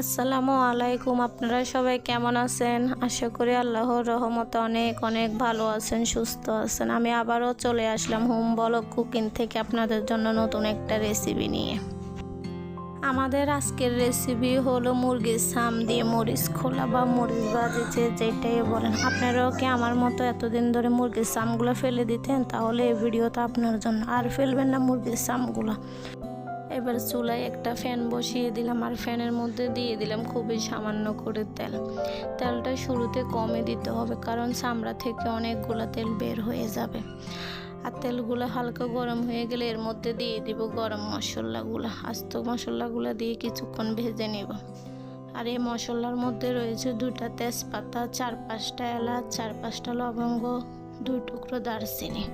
আসসালামু আলাইকুম, আপনারা সবাই কেমন আছেন? আশা করি আল্লাহর রহমতে অনেক অনেক ভালো আছেন, সুস্থ আছেন। আমি আবারও চলে আসলাম হোম বলক কুকিং থেকে আপনাদের জন্য নতুন একটা রেসিপি নিয়ে। আমাদের আজকের রেসিপি হলো মুরগির সাম দিয়ে মরিচ খোলা বা মরিচ ভাজি, যে যেটাই বলেন। আপনারাও কি আমার মতো এতদিন ধরে মুরগির সামগুলো ফেলে দিতেন? তাহলে এই ভিডিওটা আপনার জন্য। আর ফেলবেন না মুরগির সামগুলো এবার চুলায় একটা ফ্যান বসিয়ে দিলাম আর ফ্যানের মধ্যে দিয়ে দিলাম খুবই সামান্য করে তেল। তেলটা শুরুতে কমে দিতে হবে কারণ চামড়া থেকে অনেকগুলো তেল বের হয়ে যাবে। আর তেলগুলো হালকা গরম হয়ে গেলে এর মধ্যে দিয়ে দিব গরম মশলাগুলো। আস্ত মশলাগুলো দিয়ে কিছুক্ষণ ভেজে নেব। আর এই মশলার মধ্যে রয়েছে দুটা তেজপাতা, চার পাঁচটা এলাচ, চার পাঁচটা লবঙ্গ, দুই টুকরো দারচিনি।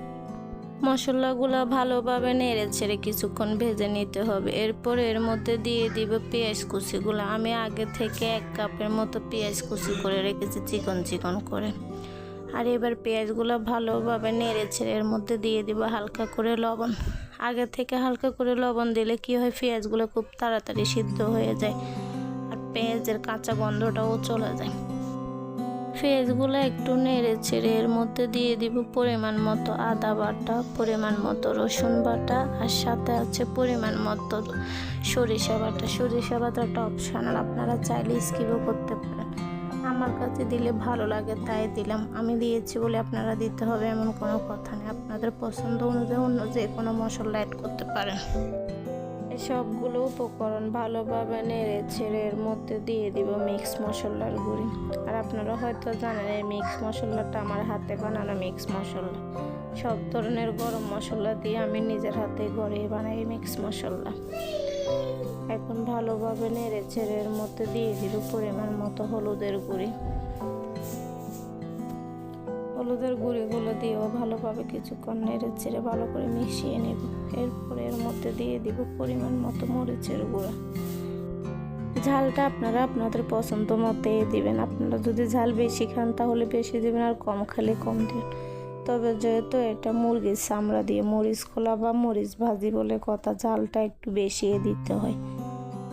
মশলাগুলো ভালোভাবে নেড়ে ছেড়ে কিছুক্ষণ ভেজে নিতে হবে। এরপর এর মধ্যে দিয়ে দিব পেঁয়াজ কুচিগুলো। আমি আগে থেকে এক কাপের মতো পেঁয়াজ কুচি করে রেখেছি, চিকন চিকন করে। আর এবার পেঁয়াজগুলো ভালোভাবে নেড়ে ছেড়ে এর মধ্যে দিয়ে দিব হালকা করে লবণ। আগে থেকে হালকা করে লবণ দিলে কি হয়, পেঁয়াজগুলো খুব তাড়াতাড়ি সিদ্ধ হয়ে যায় আর পেঁয়াজের কাঁচা গন্ধটাও চলে যায়। পেঁয়াজগুলো একটু নেড়ে ছেড়ে এর মধ্যে দিয়ে দিব পরিমাণ মতো আদা বাটা, পরিমাণ মতো রসুন বাটা আর সাথে আছে পরিমাণ মতো সরিষা বাটা। সরিষা বাটাটা অপশনাল আপনারা চাইলে স্কিপও করতে পারেন। আমার কাছে দিলে ভালো লাগে, তাই দিলাম। আমি দিয়েছি বলে আপনারা দিতে হবে এমন কোনো কথা নেই। আপনাদের পছন্দ অনুযায়ী অন্য যে কোনো মশলা অ্যাড করতে পারেন। সবগুলো উপকরণ ভালোভাবে নেড়ে ছেড়ে এর মধ্যে দিয়ে দিব মিক্স মশলার গুঁড়ি। আর আপনারা হয়তো জানেন, এই মিক্স মশলাটা আমার হাতে বানানো মিক্স মশলা। সব ধরনের গরম মশলা দিয়ে আমি নিজের হাতে গড়িয়ে বানাই মিক্স মশলা। এখন ভালোভাবে নেড়ে ছেড়ে এর মধ্যে দিয়ে দিব পরিমাণ মতো হলুদের গুঁড়ি। হলুদের গুঁড়িগুলো দিয়েও ভালোভাবে কিছুক্ষণ নেড়ে ছেড়ে ভালো করে মিশিয়ে নেব। এরপরে এর মধ্যে দিয়ে দিব পরিমাণ মতো মরিচের গুঁড়া। ঝালটা আপনারা আপনাদের পছন্দ মতে দিবেন। আপনারা যদি ঝাল বেশি খান তাহলে বেশি দিবেন আর কম খেলে কম দিবেন। তবে যেহেতু এটা মুরগির চামড়া দিয়ে মরিচ খোলা বা মরিচ ভাজি বলে কথা, ঝালটা একটু বেশি দিতে হয়।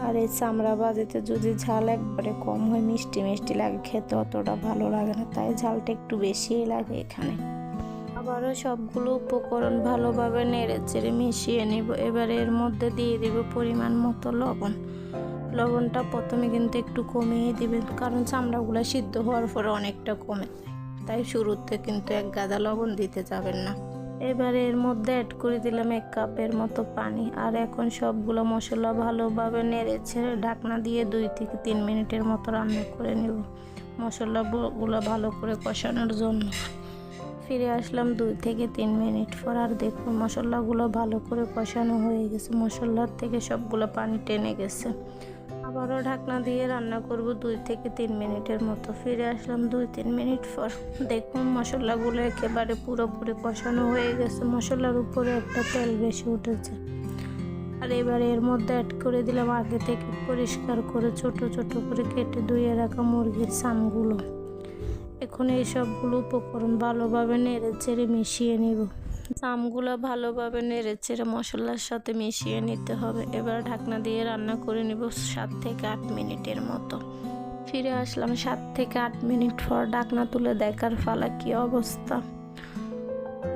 আর এই চামড়া বাজিতে যদি ঝাল একবারে কম হয়, মিষ্টি মিষ্টি লাগে, খেতে অতটা ভালো লাগে না, তাই ঝালটা একটু বেশিই লাগে এখানে। আবারও সবগুলো উপকরণ ভালোভাবে নেড়ে চেড়ে মিশিয়ে নিব। এবারে এর মধ্যে দিয়ে দিব পরিমাণ মতো লবণ। লবণটা প্রথমে কিন্তু একটু কমিয়ে দিবেন, কারণ চামড়াগুলো সিদ্ধ হওয়ার পরে অনেকটা কমে যায়। তাই শুরুতে কিন্তু এক গাদা লবণ দিতে যাবেন না। এবারে এর মধ্যে অ্যাড করে দিলাম এক কাপের মতো পানি। আর এখন সবগুলো মশলা ভালোভাবে নেড়ে ছেড়ে ঢাকনা দিয়ে দুই থেকে তিন মিনিটের মতো রান্না করে নেব। মশলাগুলো ভালো করে কষানোর জন্য। ফিরে আসলাম দুই থেকে তিন মিনিট পর। আর দেখুন মশলাগুলো ভালো করে কষানো হয়ে গেছে। মশলার থেকে সবগুলো পানি টেনে গেছে। আবারও ঢাকনা দিয়ে রান্না করব দুই থেকে তিন মিনিটের মতো। ফিরে আসলাম দুই তিন মিনিট পর। দেখুন মশলাগুলো একেবারে পুরোপুরি কষানো হয়ে গেছে। মশলার উপরে একটা তেল বেশি উঠেছে। আর এবারে এর মধ্যে অ্যাড করে দিলাম আগে থেকে পরিষ্কার করে ছোট ছোট করে কেটে ধুয়ে রাখা মুরগির সামগুলো এখন এই সবগুলো উপকরণ ভালোভাবে নেড়ে চেড়ে মিশিয়ে নিব। আমগুলো ভালোভাবে নেড়ে চেড়ে মশলার সাথে মিশিয়ে নিতে হবে। এবার ঢাকনা দিয়ে রান্না করে নিব সাত থেকে আট মিনিটের মতো। ফিরে আসলাম সাত থেকে আট মিনিট পর ঢাকনা তুলে দেখার ফালা কি অবস্থা।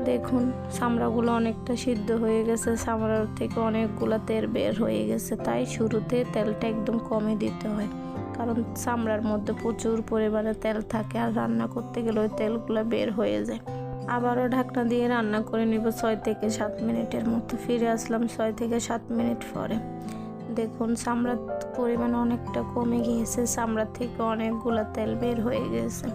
দেখুন, চামড়াগুলো অনেকটা সিদ্ধ হয়ে গেছে, চামড়ার থেকে অনেকগুলো তেল বের হয়ে গেছে, তাই শুরুতে তেলটা একদম কমে দিতে হয়। কারণ চামড়ার মধ্যে প্রচুর পরিমাণে তেল থাকে আর রান্না করতে গেলে ওই তেলগুলো বের হয়ে যায়। আবারও ঢাকনা দিয়ে রান্না করে নিব ছয় থেকে সাত মিনিটের মতো। ফিরে আসলাম ছয় থেকে সাত মিনিট পরে। দেখুন, চামড়ার পরিমাণ অনেকটা কমে গিয়েছে চামড়ার থেকে অনেকগুলো তেল বের হয়ে গেছে।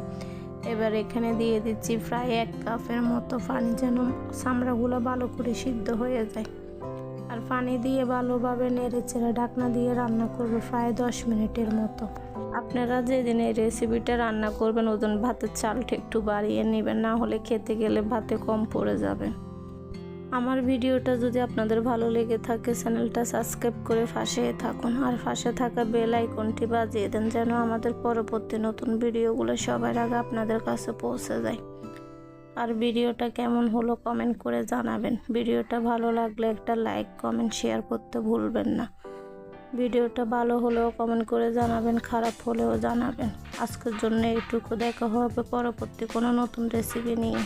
এবার এখানে দিয়ে দিচ্ছি প্রায় এক কাপের মতো পানি যেন চামড়াগুলো ভালো করে সিদ্ধ হয়ে যায়। আর পানি দিয়ে ভালোভাবে নেড়ে চেড়ে ঢাকনা দিয়ে রান্না করবে প্রায় দশ মিনিটের মতো। আপনারা যেদিন এই রেসিপিটা রান্না করবেন ওজন ভাতের চালটা একটু বাড়িয়ে নেবেন, না হলে খেতে গেলে ভাতে কম পড়ে যাবে। আমার ভিডিওটা যদি আপনাদের ভালো লেগে থাকে, চ্যানেলটা সাবস্ক্রাইব করে ফাঁসে থাকুন। আর ফাঁসে থাকা বেল আইকনটি বাজিয়ে দেন যেন আমাদের পরবর্তী নতুন ভিডিওগুলো সবার আগে আপনাদের কাছে পৌঁছে যায়। আর ভিডিওটা কেমন হলো কমেন্ট করে জানাবেন। ভিডিওটা ভালো লাগলে একটা লাইক, কমেন্ট, শেয়ার করতে ভুলবেন না। ভিডিওটা ভালো হলেও কমেন্ট করে জানাবেন, খারাপ হলেও জানাবেন। আজকের জন্য এইটুকু। দেখা হবে পরবর্তী কোনো নতুন রেসিপি নিয়ে।